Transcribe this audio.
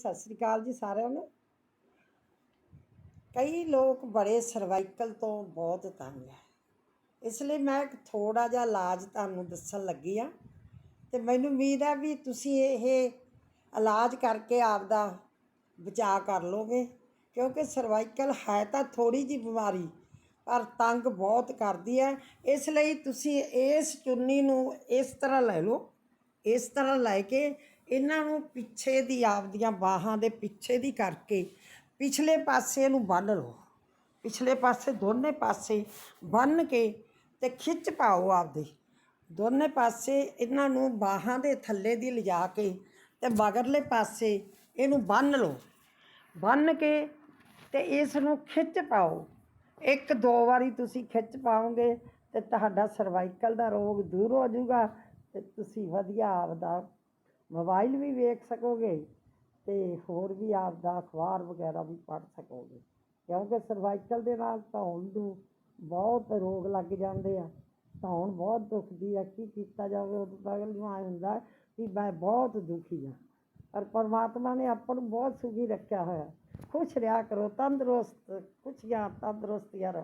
ਸਤਿ ਸ੍ਰੀ ਅਕਾਲ ਜੀ ਸਾਰਿਆਂ ਨੂੰ। ਕਈ ਲੋਕ ਬੜੇ ਸਰਵਾਈਕਲ ਤੋਂ ਬਹੁਤ ਤੰਗ ਹੈ ਇਸ ਲਈ ਮੈਂ ਇੱਕ ਥੋੜਾ ਜਿਹਾ ਇਲਾਜ ਤੁਹਾਨੂੰ ਦੱਸਣ ਲੱਗੀ ਆ ਤੇ ਮੈਨੂੰ ਉਮੀਦ ਹੈ ਵੀ ਤੁਸੀਂ ਇਹ ਇਲਾਜ ਕਰਕੇ ਆਪਦਾ ਬਚਾਅ ਕਰ ਲੋਗੇ ਕਿਉਂਕਿ ਸਰਵਾਈਕਲ ਹੈ ਤਾਂ ਥੋੜੀ ਜੀ ਬਿਮਾਰੀ, ਪਰ ਤੰਗ ਬਹੁਤ ਕਰਦੀ ਹੈ ਇਸ ਲਈ ਤੁਸੀਂ ਇਸ ਚੁੰਨੀ ਨੂੰ ਇਸ ਤਰ੍ਹਾਂ ਲੈ ਲਓ, ਇਸ ਤਰ੍ਹਾਂ ਲੈ ਕੇ ਇਹਨਾਂ ਨੂੰ ਪਿੱਛੇ ਦੀ ਆਪਦੀਆਂ ਬਾਹਾਂ ਦੇ ਪਿੱਛੇ ਦੀ ਕਰਕੇ ਪਿਛਲੇ ਪਾਸੇ ਨੂੰ ਬੰਨ੍ਹ ਲਓ। ਪਿਛਲੇ ਪਾਸੇ, ਦੋਨੇ ਪਾਸੇ ਬੰਨ੍ਹ ਕੇ ਤੇ ਖਿੱਚ ਪਾਓ ਆਪਦੇ। ਦੋਨੇ ਪਾਸੇ ਇਹਨਾਂ ਨੂੰ ਬਾਹਾਂ ਦੇ ਥੱਲੇ ਦੀ ਲਿਜਾ ਕੇ ਤੇ ਮਗਰਲੇ ਪਾਸੇ ਇਹਨੂੰ ਬੰਨ੍ਹ ਲਓ। ਬੰਨ੍ਹ ਕੇ ਤੇ ਇਸ ਨੂੰ ਖਿੱਚ ਪਾਓ। ਇੱਕ, ਦੋ ਵਾਰੀ ਤੁਸੀਂ ਖਿੱਚ ਪਾਓਗੇ ਤੇ ਤੁਹਾਡਾ ਸਰਵਾਈਕਲ ਦਾ ਰੋਗ ਦੂਰ ਹੋ ਜਾਊਗਾ ਤੇ ਤੁਸੀਂ ਵਧੀਆ ਆਪਦਾ ਮੋਬਾਈਲ ਵੀ ਵੇਖ ਸਕੋਗੇ ਤੇ ਹੋਰ ਵੀ ਆਪਦਾ ਅਖਬਾਰ ਵਗੈਰਾ ਵੀ ਪੜ੍ਹ ਸਕੋਗੇ। ਕਿਉਂਕਿ ਸਰਵਾਈਕਲ ਦੇ ਨਾਲ ਧੌਣ ਨੂੰ ਬਹੁਤ ਰੋਗ ਲੱਗ ਜਾਂਦੇ ਆ। ਧੌਣ ਬਹੁਤ ਦੁਖਦੀ ਆ, ਕੀ ਕੀਤਾ ਜਾਵੇ ਉਹ ਤੱਕ ਨੂੰ ਆਏ ਹੁੰਦਾ ਕਿ ਮੈਂ ਬਹੁਤ ਦੁਖੀ ਆ। ਪਰ ਪਰਮਾਤਮਾ ਨੇ ਆਪਾਂ ਨੂੰ ਬਹੁਤ ਸੁਖੀ ਰੱਖਿਆ ਹੋਇਆ। ਖੁਸ਼ ਰਿਹਾ ਕਰੋ, ਤੰਦਰੁਸਤ, ਖੁਸ਼ੀਆਂ, ਤੰਦਰੁਸਤੀਆਂ ਰਹੋ।